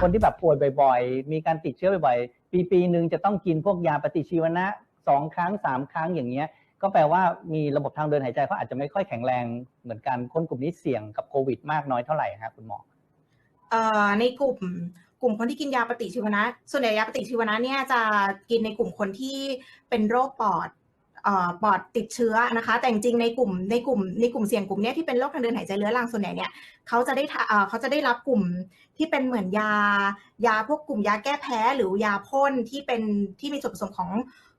คนที่แบบป่วยบ่อยๆ มีการติดเชื้อบ่อยๆ ปีปีหนึ่งจะต้องกินพวกยาปฏิชีวนะสองครั้งสามครั้งอย่างเงี้ย ก็แปลว่ามีระบบทางเดินหายใจเขาอาจจะไม่ค่อยแข็งแรงเหมือนกันคนกลุ่มนี้เสี่ยงกับโควิดมากน้อยเท่าไหร่ครับคุณหมอในกลุ่มกลุ่มคนที่กินยาปฏิชีวนะ ส่วนใหญ่ยาปฏิชีวนะเนี่ยจะกินในกลุ่มคนที่เป็นโรคปอด ปอดติดเชื้อนะคะ แต่จริงๆในกลุ่มในกลุ่มในกลุ่มเสี่ยงกลุ่มเนี้ยที่เป็นโรคทางเดินหายใจเรื้อรังส่วนใหญ่เนี่ยเขาจะได้ทะเอ่อเขาจะได้รับกลุ่มที่เป็นเหมือนยายาพวกกลุ่มยาแก้แพ้หรือยาพ่นที่เป็นที่มีส่วนผสมของ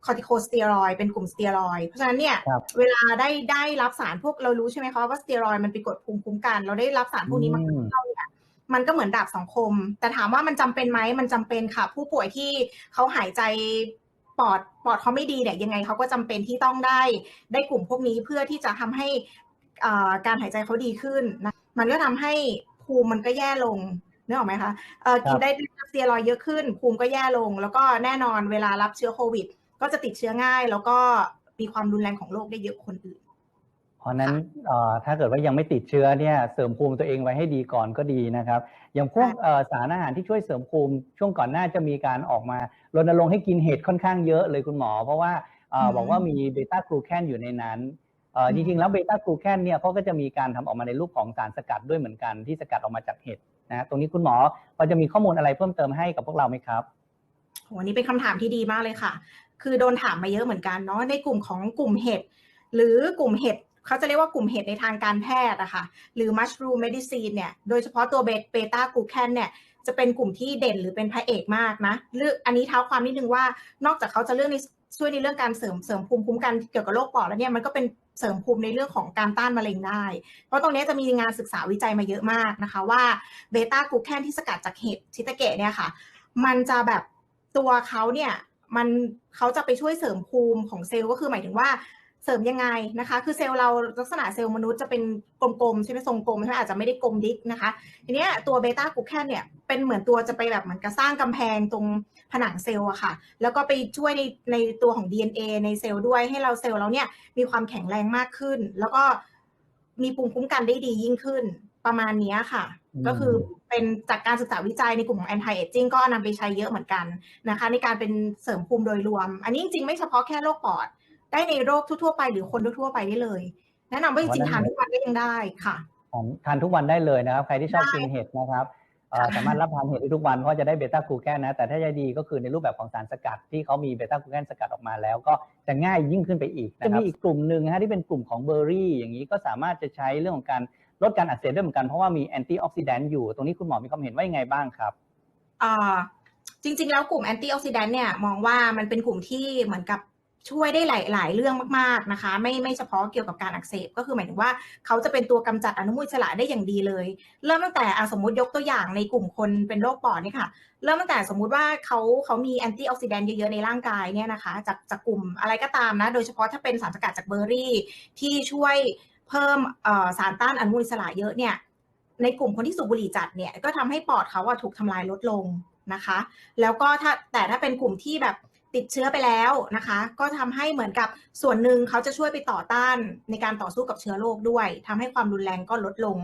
คอร์ติโคสเตียรอยเป็นกลุ่มสเตียรอยเพราะฉะนั้นเนี่ยครับเวลาได้ได้รับสารพวกเรารู้ใช่ไหมคะว่าสเตียรอยมันไปกดภูมิคุ้มกัน เราได้รับสารพวกนี้มาอืมเข้าเนี่ยมันก็เหมือนดาบสองคม แต่ถามว่ามันจำเป็นไหมมันจำเป็นค่ะ ผู้ป่วยที่เขาหายใจ ปอดปอดเขาไม่ดีเนี่ยยังไงเขาก็จำเป็นที่ต้องได้ได้กลุ่มพวกนี้เพื่อที่จะทำให้อ่าการหายใจเขาดีขึ้นนะมันก็ทำให้ภูมิมันก็แย่ลงนึกออกไหมคะเอ่อกินได้รับสเตียรอยด์เยอะขึ้น ภูมิก็แย่ลง แล้วก็แน่นอนเวลารับเชื้อโควิด ก็จะติดเชื้อง่าย แล้วก็มีความรุนแรงของโรคได้เยอะกว่าคนอื่น เพราะฉะนั้นเอ่อถ้าเกิดว่ายังไม่ติดเชื้อเนี่ยเสริมภูมิตัวเองไว้ให้ดีก่อนก็ดีนะครับ อย่างพวกเอ่อสารอาหารที่ช่วยเสริมภูมิช่วงก่อนหน้าจะมีการออกมารณรงค์ให้กินเห็ดค่อนข้างเยอะเลยคุณหมอ เพราะว่าเอ่ออืมบอกว่ามีเบต้ากลูแคนอยู่ในนั้นเอ่ออืจมริงๆแล้วเบต้ากลูแคนเนี่ยเขาก็จะมีการทำออกมาในรูปของสารสกัดด้วยเหมือนกันที่สกัดออกมาจากเห็ดนะฮะตรงนี้คุณหมอพอจะมีข้อมูลอะไรเพิ่มเติมให้กับพวกเราไหมครับโหอันนี้เป็นคำถามที่ดีมากเลยค่ะ คือโดนถามมาเยอะเหมือนกันเนาะในกลุ่มของกลุ่มเห็ดหรือกลุ่มเห็ด เขาจะเรียกว่ากลุ่มเห็ดในทางการแพทย์อะค่ะหรือ mushroom medicine เนี่ยโดยเฉพาะตัวเบต้ากูแคนเนี่ยจะเป็นกลุ่มที่เด่นหรือเป็นพระเอกมากนะเลือกอันนี้เท้าความนิดนึงว่านอกจากเขาจะเรื่องในช่วยในเรื่องการเสริมเสริมภูมิคุ้มกันเกี่ยวกับโรคปอดแล้วเนี่ยมันก็เป็นเสริมภูมิในเรื่องของการต้านมะเร็งได้ เพราะตรงนี้จะมีงานศึกษาวิจัยมาเยอะมากนะคะว่าเบต้ากูแคนที่สกัดจากเห็ดชิตาเกะเนี่ยค่ะ มันจะแบบตัวเขาเนี่ยมันเขาจะไปช่วยเสริมภูมิของเซลล์ก็คือหมายถึงว่า เสริมยังไงนะคะ คือเซลล์เราลักษณะเซลล์มนุษย์จะเป็นกลมๆใช่ไหมทรงกลมใช่ไหมอาจจะไม่ได้กลมดิกนะคะทีเนี้ยตัวเบต้ากลูแคนเนี่ยเป็นเหมือนตัวจะไปแบบเหมือนกระสร้างกำแพงตรงผนังเซลล์อะค่ะ แล้วก็ไปช่วยในในตัวของ DNA ในเซลล์ด้วยให้เราเซลล์เราเนี่ยมีความแข็งแรงมากขึ้น แล้วก็มีภูมิคุ้มกันได้ดียิ่งขึ้นประมาณเนี้ยค่ะอืมก็คือเป็นจากการศึกษาวิจัยในกลุ่มของ anti aging ก็นำไปใช้เยอะเหมือนกันนะคะ ในการเป็นเสริมภูมิโดยรวม อันนี้จริงๆไม่เฉพาะแค่โรคปอด ได้ในโรคทั่วๆไปหรือคนทั่วๆไปได้เลย แนะนำว่าจริงๆทานทุกวันก็ยังได้ค่ะทานทานทุกวันได้เลยนะครับ ใครที่ชอบกินเห็ดนะครับเอ่อค่ะสามารถรับทานเห็ดได้ทุกวันเพราะจะได้เบต้ากลูแคนนะ แต่ถ้าจะดีก็คือในรูปแบบของสารสกัดที่เขามีเบต้ากลูแคนสกัดออกมาแล้ว ก็จะง่ายยิ่งขึ้นไปอีกจะมีอีกกลุ่มหนึ่งนะฮะที่เป็นกลุ่มของเบอร์รี่ อย่างนี้ก็สามารถจะใช้เรื่องของการลดการอักเสบได้เหมือนกันเพราะว่ามีแอนตี้ออกซิแดนต์อยู่ ตรงนี้คุณหมอมีความเห็นว่ายังไงบ้างครับอ่าจริง ๆ แล้วกลุ่มแอนตี้ออกซิแดนต์เนี่ยมองว่ามันเป็นกลุ่มที่เหมือนกับ ช่วยได้หลาย ๆ เรื่องมากๆนะคะ ไม่ไม่เฉพาะเกี่ยวกับการอักเสบก็คือหมายถึงว่าเขาจะเป็นตัวกำจัดอนุมูลอิสระได้อย่างดีเลย เริ่มตั้งแต่อสมมติยกตัวอย่างในกลุ่มคนเป็นโรคปอดนี่ค่ะ เริ่มตั้งแต่สมมุติว่าเขาเขามีแอนตี้ออกซิแดนต์เยอะ ๆ ในร่างกายเนี่ยนะคะ จากจากกลุ่มอะไรก็ตามนะ โดยเฉพาะถ้าเป็นสารสกัดจากเบอร์รี่ ที่ช่วยเพิ่มสารต้านอนุมูลอิสระเยอะเนี่ยในกลุ่มคนที่สูบบุหรี่จัดเนี่ยก็ทำให้ปอดเขาอะถูกทำลายลดลงนะคะ แล้วก็ถ้าแต่ถ้าเป็นกลุ่มที่แบบ ติดเชื้อไปแล้วนะคะ ก็ทำให้เหมือนกับส่วนหนึ่งเขาจะช่วยไปต่อต้านในการต่อสู้กับเชื้อโรคด้วยทำให้ความรุนแรงก็ลดลง